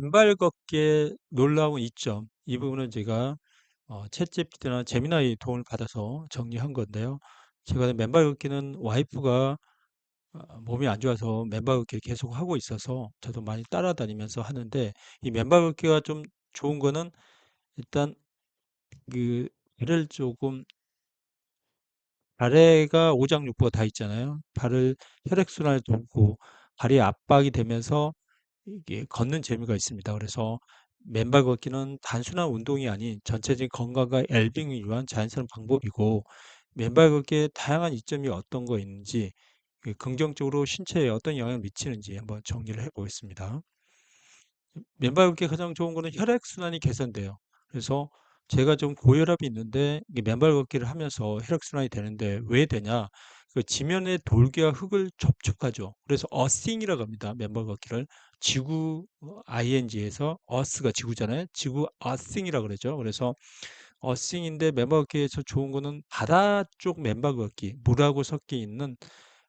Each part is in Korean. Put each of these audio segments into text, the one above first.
맨발 걷기의 놀라운 이점. 이 부분은 제가 어 챗GPT나 제미나이 도움을 받아서 정리한 건데요. 제가 맨발 걷기는 와이프가 어 몸이 안 좋아서 맨발 걷기를 계속 하고 있어서 저도 많이 따라다니면서 하는데 이 맨발 걷기가 좀 좋은 거는 일단 그 발을 조금 발에가 오장육부가 다 있잖아요. 발을 혈액순환을 돕고 발이 압박이 되면서 이게 걷는 재미가 있습니다. 그래서 맨발 걷기는 단순한 운동이 아닌 전체적인 건강과 웰빙을 위한 자연스러운 방법이고 맨발 걷기의 다양한 이점이 어떤 거 있는지 그 긍정적으로 신체에 어떤 영향을 미치는지 한번 정리를 해 보겠습니다. 맨발 걷기가 가장 좋은 거는 혈액 순환이 개선돼요. 그래서 제가 좀 고혈압이 있는데 맨발 걷기를 하면서 혈액 순환이 되는데 왜 되냐? 그 지면의 돌기와 흙을 접촉하죠. 그래서 어싱이라고 합니다. 맨발 걷기를. 지구 어 ing에서 earth가 지구잖아요. 지구 어싱이라고 그러죠. 그래서 어싱인데 맨발 걷기에서 좋은 거는 바다 쪽 걷기, 물하고 섞여 있는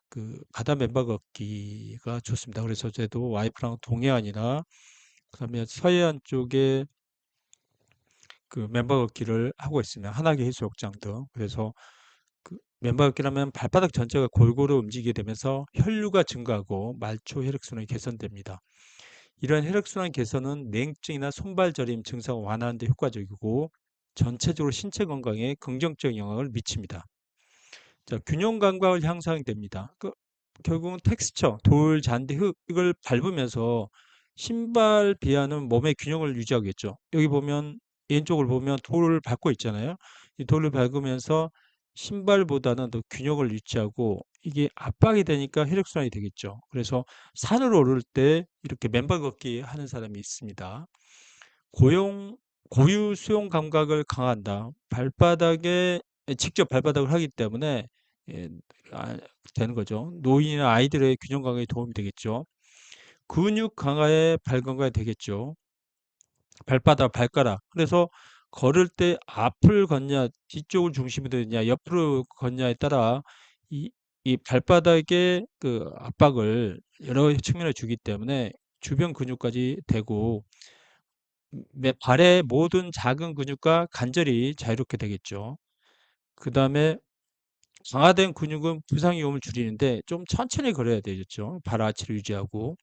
그 바다 걷기가 좋습니다. 그래서 저도 와이프랑 동해안이나 그다음에 서해안 쪽에 그 걷기를 하고 있습니다. 한화계 해수욕장 등. 그래서 그 맨발 걷기라면 발바닥 전체가 골고루 움직이게 되면서 혈류가 증가하고 말초 혈액순환이 개선됩니다. 이런 혈액순환 개선은 냉증이나 손발 저림 증상을 완화하는 데 효과적이고 전체적으로 신체 건강에 긍정적인 영향을 미칩니다. 자, 균형 감각을 향상됩니다. 그 결국은 텍스처, 돌, 잔디, 흙 이걸 밟으면서 신발 비하는 몸의 균형을 유지하겠죠. 여기 보면 왼쪽을 보면 돌을 밟고 있잖아요. 이 돌을 밟으면서 신발보다는 더 균형을 유지하고 이게 압박이 되니까 혈액순환이 되겠죠. 그래서 산을 오를 때 이렇게 맨발 걷기 하는 사람이 있습니다. 고용, 고유 수용 감각을 강화한다. 발바닥에 직접 발바닥을 하기 때문에 예, 아, 되는 거죠. 노인이나 아이들의 균형 강화에 도움이 되겠죠. 근육 강화에 발 건강에 되겠죠. 발바닥, 발가락. 그래서 걸을 때 앞을 걷냐, 뒤쪽을 중심이 되냐, 옆으로 걷냐에 따라 이, 이 발바닥의 그 압박을 여러 측면에 주기 때문에 주변 근육까지 되고 매- 발의 모든 작은 근육과 관절이 자유롭게 되겠죠. 그 다음에 강화된 근육은 부상 위험을 줄이는데 좀 천천히 걸어야 되겠죠. 발 아치를 유지하고.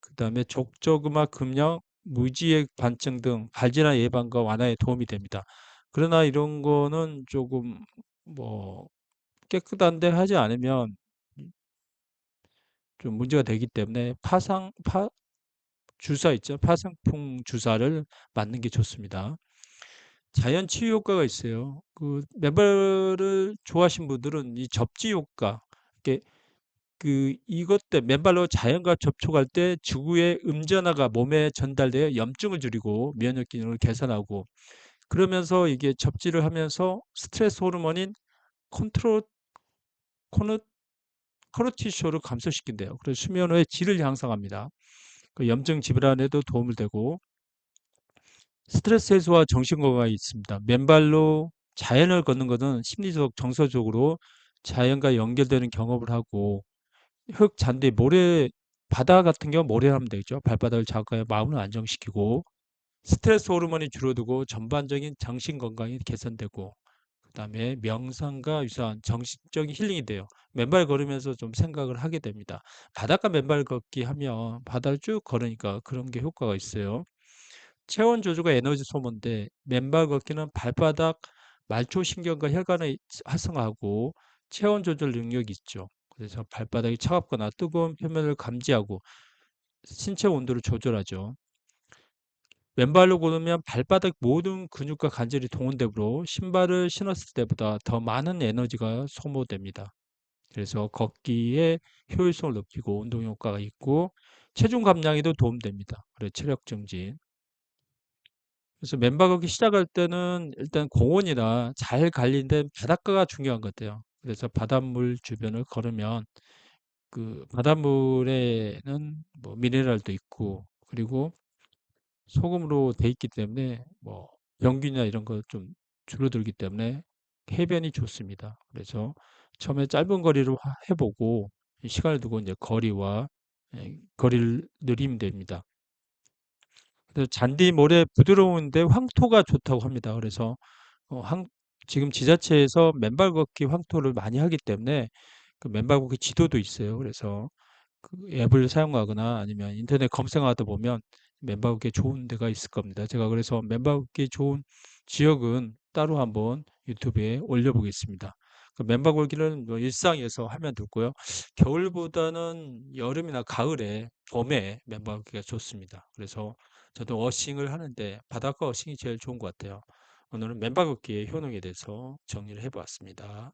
그 다음에 족저근막 금령, 무지의 반증 등 발진화 예방과 완화에 도움이 됩니다. 그러나 이런 거는 조금 뭐 깨끗한데 하지 않으면 좀 문제가 되기 때문에 파상 파 주사 있죠. 파상풍 주사를 맞는 게 좋습니다. 자연 치유 효과가 있어요. 그 맨발을 좋아하신 분들은 이 접지 효과, 이렇게 그 이것 때 맨발로 자연과 접촉할 때 지구의 음전화가 몸에 전달되어 염증을 줄이고 면역 기능을 개선하고 그러면서 이게 접지를 하면서 스트레스 호르몬인 컨트로 코르 코르티솔을 감소시킨대요. 그래서 수면 후에 질을 향상합니다. 그 염증 질환에도 도움을 되고 스트레스 해소와 정신 건강이 있습니다. 맨발로 자연을 걷는 것은 심리적, 정서적으로 자연과 연결되는 경험을 하고 흙, 잔디, 모래, 바다 같은 경우 모래를 하면 되죠. 발바닥을 자극하여 마음을 안정시키고 스트레스 호르몬이 줄어들고 전반적인 정신 건강이 개선되고 그다음에 명상과 유사한 정신적인 힐링이 돼요. 맨발 걸으면서 좀 생각을 하게 됩니다. 바닷가 맨발 걷기 하면 바다를 쭉 걸으니까 그런 게 효과가 있어요. 체온 조절과 에너지 소모인데 맨발 걷기는 발바닥 말초 신경과 혈관을 활성화하고 체온 조절 능력이 있죠. 그래서 발바닥이 차갑거나 뜨거운 표면을 감지하고 신체 온도를 조절하죠. 맨발로 걸으면 발바닥 모든 근육과 관절이 동원되므로 신발을 신었을 때보다 더 많은 에너지가 소모됩니다. 그래서 걷기에 효율성을 높이고 운동 효과가 있고 체중 감량에도 도움됩니다. 그래 체력 증진. 그래서 맨발 걷기 시작할 때는 일단 공원이나 잘 관리된 바닷가가 중요한 것 같아요. 그래서 바닷물 주변을 걸으면 그 바닷물에는 뭐 미네랄도 있고 그리고 소금으로 돼 있기 때문에 뭐 병균이나 이런 거 좀 줄어들기 때문에 해변이 좋습니다. 그래서 처음에 짧은 거리로 하- 해보고 시간을 두고 이제 거리와 예, 거리를 늘리면 됩니다. 그래서 잔디 모래 부드러운데 황토가 좋다고 합니다. 그래서 어, 황- 지금 지자체에서 맨발 걷기 황토를 많이 하기 때문에 그 맨발 걷기 지도도 있어요. 그래서 그 앱을 사용하거나 아니면 인터넷 검색하다 보면 맨발 걷기 좋은 데가 있을 겁니다. 제가 그래서 맨발 걷기 좋은 지역은 따로 한번 유튜브에 올려보겠습니다. 그 맨발 걷기는 뭐 일상에서 하면 되고요. 겨울보다는 여름이나 가을에, 봄에 맨발 걷기가 좋습니다. 그래서 저도 어싱을 하는데 바닷가 어싱이 제일 좋은 것 같아요. 오늘은 맨발 걷기의 효능에 대해서 정리를 해보았습니다.